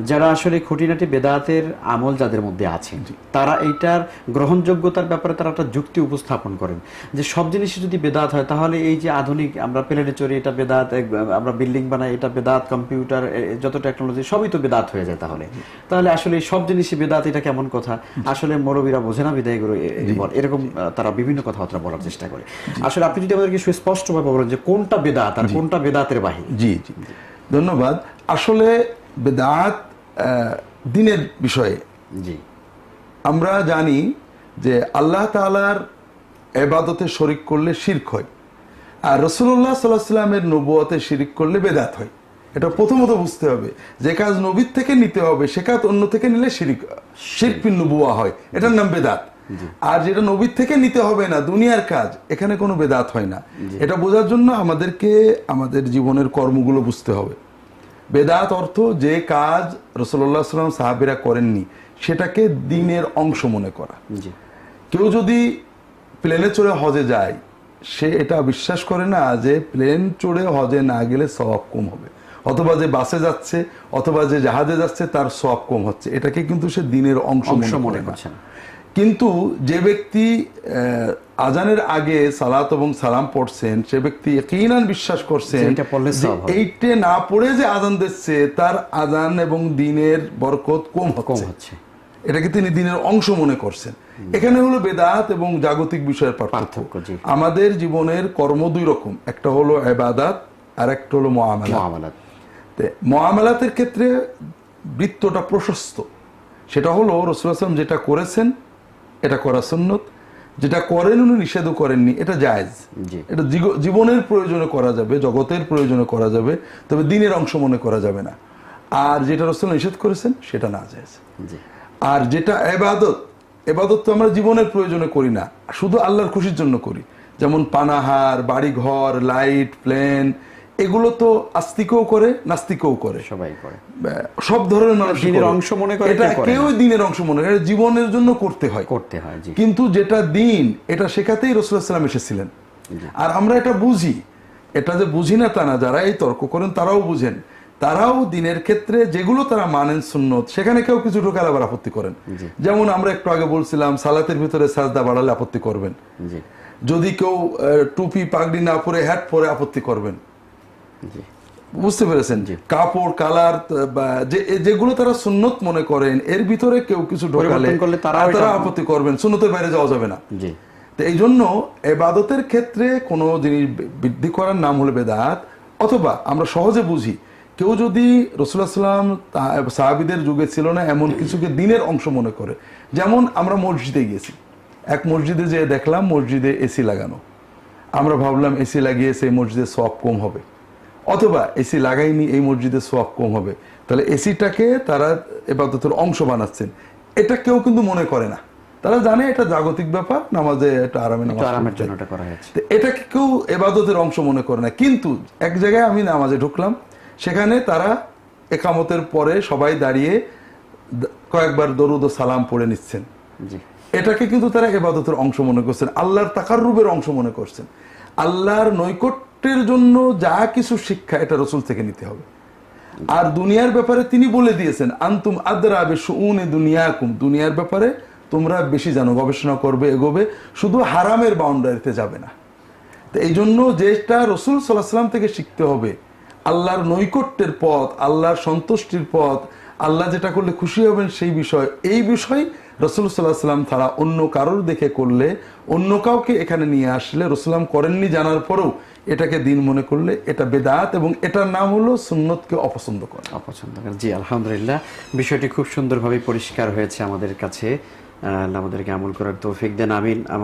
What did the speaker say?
যারা আসলে খুঁটিনাটি বেদাতের আমল যাদের মধ্যে আছে তারা এইটার গ্রহণযোগ্যতার ব্যাপারে তারা একটা যুক্তি উপস্থাপন করেন যে সব জিনিসই যদি বেদাত হয় তাহলে এই যে আধুনিক আমরা প্লেনে চড়ি এটা বেদাত আমরা বিল্ডিং বানাই এটা বেদাত কম্পিউটার যত টেকনোলজি সবই তো বেদাত হয়ে যায় তাহলে। তাহলে আসলে সব জিনিসই বেদাত এটা কেমন কথা? আসলে মরবীরা বোঝে না বিদায় করে। এরকম তারা বিভিন্ন কথাবার্তা বলার চেষ্টা করে। আসলে আপনি যদি আমাদেরকে সুস্পষ্টভাবে বলেন যে কোনটা বেদাত আর কোনটা বেদাতের বাহির? জি জি। ধন্যবাদ। আসলে বেদাত দিনের বিষয়ে। জি। আমরা জানি যে আল্লাহ তালার এবাদতে শরিক করলে শির্ক হয় আর রসুল্লাহ সাল্লাহ সাল্লামের নবুয়তে শিরিক করলে বেদাত হয়। এটা প্রথমত বুঝতে হবে যে কাজ নবীর থেকে নিতে হবে সে কাজ অন্য থেকে নিলে শিরিক শিরপিন নবুয়া হয়। এটার নাম বেদাত। আর যেটা নবীর থেকে নিতে হবে না দুনিয়ার কাজ এখানে কোনো বেদাত হয় না। এটা বোঝার জন্য আমাদেরকে আমাদের জীবনের কর্মগুলো বুঝতে হবে। বেদাত অর্থ যে কাজ রসল্লাহ সাল্লাম সাহাবিরা করেননি সেটাকে দিনের অংশ মনে করা। কেউ যদি প্লেনে চড়ে হজে যায় সে এটা বিশ্বাস করে না যে প্লেন চড়ে হজে না গেলে সওয়াব কম হবে। অথবা যে বাসে যাচ্ছে অথবা যে জাহাজে যাচ্ছে তার সব কম হচ্ছে। এটাকে কিন্তু সে দিনের অংশ মনে করে না। করছেন কিন্তু যে ব্যক্তি আজানের আগে সালাত এবং সালাম পড়ছেন সে ব্যক্তি একইনান বিশ্বাস করছেন। এইটে না পড়ে যে আজান দিচ্ছে তার আজান এবং দিনের বরকত কম হচ্ছে। এটাকে তিনি দিনের অংশ মনে করছেন। এখানে হলো বেদাত এবং জাগতিক বিষয়ের পার্থক্য। আমাদের জীবনের কর্ম দুই রকম একটা হলো এবাদাত আর একটা হলো মহামেলা মুআমালাত মহামেলাতের ক্ষেত্রে বৃত্তটা প্রশস্ত। সেটা হলো রসুলাম যেটা করেছেন এটা করা সুন্নত। যেটা করেন উনি নিষেধও করেননি এটা জায়েজ। এটা জীবনের প্রয়োজনে করা যাবে জগতের প্রয়োজনে করা যাবে তবে দিনের অংশ মনে করা যাবে না। আর যেটা রসুল নিষেধ করেছেন সেটা না জায়েজ। আর যেটা এবাদত এবাদত তো আমরা জীবনের প্রয়োজনে করি না শুধু আল্লাহর খুশির জন্য করি। যেমন পানাহার বাড়িঘর লাইট প্লেন এগুলো তো আস্তিকও করে নাস্তিকও করে। সবাই করে। সব ধরনের মানুষ দিনের অংশ মনে করে এটা কেউ দিনের অংশ মনে করে জীবনের জন্য করতে হয়। করতে হয় কিন্তু যেটা দিন এটা শেখাতেই রসুলাম এসেছিলেন। আর আমরা এটা বুঝি। এটা যে বুঝি না তা না যারা এই তর্ক করেন তারাও বুঝেন। তারাও দিনের ক্ষেত্রে যেগুলো তারা মানেন সুন্নত সেখানে কেউ কিছু ঢোকালে আবার আপত্তি করেন। যেমন আমরা একটু আগে বলছিলাম সালাতের ভিতরে সাজদা বাড়ালে আপত্তি করবেন। যদি কেউ টুপি পাগড়ি না পরে হ্যাট পরে আপত্তি করবেন। জি বুঝতে পেরেছেন কাপড় কালার যে যেগুলো তারা সুন্নত মনে করেন এর ভিতরে কেউ কিছু ঢোকালে তারা আপত্তি করবেন সুন্নতের বাইরে যাওয়া যাবে না। তো এই জন্য এবাদতের ক্ষেত্রে কোনো জিনিস বৃদ্ধি করার নাম হলো বেদাত অথবা আমরা সহজে বুঝি কেউ যদি রসুলাম সাহাবিদের যুগে ছিল না এমন কিছুকে দিনের অংশ মনে করে। যেমন আমরা মসজিদে গেছি এক মসজিদে যে দেখলাম মসজিদে এসি লাগানো। আমরা ভাবলাম এসি লাগিয়ে সেই মসজিদে সব কম হবে। অথবা এসি লাগাইনি এই মসজিদে সোয়াব কম হবে। তাহলে এসিটাকে তারা এবাদতের অংশ বানাচ্ছেন। এটা কেউ কিন্তু মনে করে না। তারা জানে এটা জাগতিক ব্যাপার নামাজে এটা আরামে আরামের জন্য এটা করা হয়েছে। এটাকে কেউ এবাদতের অংশ মনে করে না। কিন্তু এক জায়গায় আমি নামাজে ঢুকলাম সেখানে তারা একামতের পরে সবাই দাঁড়িয়ে কয়েকবার দরুদ ও সালাম পড়ে নিচ্ছেন। এটাকে কিন্তু তারা এবাদতের অংশ মনে করছেন। আল্লাহর তাকাররুবের অংশ মনে করছেন। আল্লাহর নৈকট্যের জন্য যা কিছু শিক্ষা এটা রসুল থেকে নিতে হবে। আর দুনিয়ার ব্যাপারে তিনি বলে দিয়েছেন, আন্তুম আদরাবে সুউনে দুনিয়াকুম। দুনিয়ার ব্যাপারে তোমরা বেশি জানো, গবেষণা করবে, এগোবে, শুধু হারামের বাউন্ডারিতে যাবে না। তো এই জন্য যেটা রসুল সাল্লাহ থেকে শিখতে হবে, আল্লাহর নৈকট্যের পথ, আল্লাহর সন্তুষ্টির পথ, আল্লাহ যেটা করলে খুশি হবেন সেই বিষয়, এই বিষয় রসুল সাল্লাহ সাল্লাম তারা অন্য কারোর দেখে করলে, অন্য কাউকে এখানে নিয়ে আসলে রসুলাম করেননি জানার পরেও এটাকে দিন মনে করলে এটা বেদাত এবং এটার নাম হলো সুন্নতকে অপছন্দ করা। অপছন্দ করে। জি, আলহামদুলিল্লাহ। বিষয়টি খুব সুন্দরভাবে পরিষ্কার হয়েছে আমাদের কাছে। আমাদেরকে আমল করার তৌফিক দেন, আমিন।